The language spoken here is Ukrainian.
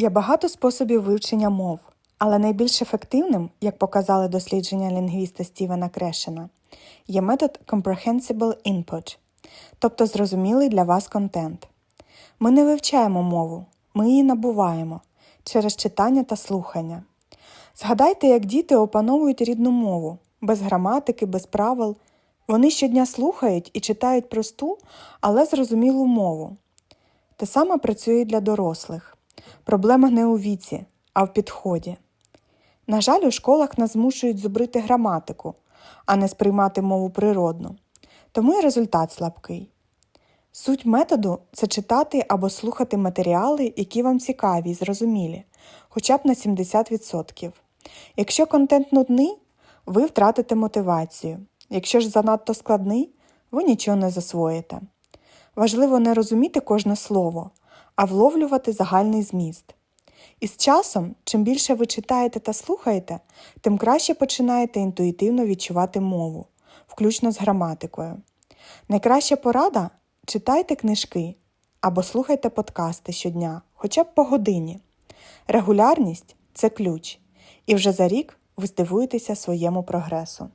Є багато способів вивчення мов, але найбільш ефективним, як показали дослідження лінгвіста Стівена Крешена, є метод Comprehensible Input, тобто зрозумілий для вас контент. Ми не вивчаємо мову, ми її набуваємо через читання та слухання. Згадайте, як діти опановують рідну мову, без граматики, без правил. Вони щодня слухають і читають просту, але зрозумілу мову. Те саме працює для дорослих. Проблема не у віці, а в підході. На жаль, у школах нас змушують зубрити граматику, а не сприймати мову природно. Тому і результат слабкий. Суть методу це читати або слухати матеріали, які вам цікаві і зрозумілі, хоча б на 70%. Якщо контент нудний, ви втратите мотивацію. Якщо ж занадто складний, ви нічого не засвоїте. Важливо не розуміти кожне слово, а вловлювати загальний зміст. І з часом, чим більше ви читаєте та слухаєте, тим краще починаєте інтуїтивно відчувати мову, включно з граматикою. Найкраща порада читайте книжки або слухайте подкасти щодня, хоча б по годині. Регулярність це ключ, і вже за рік ви здивуєтеся своєму прогресу.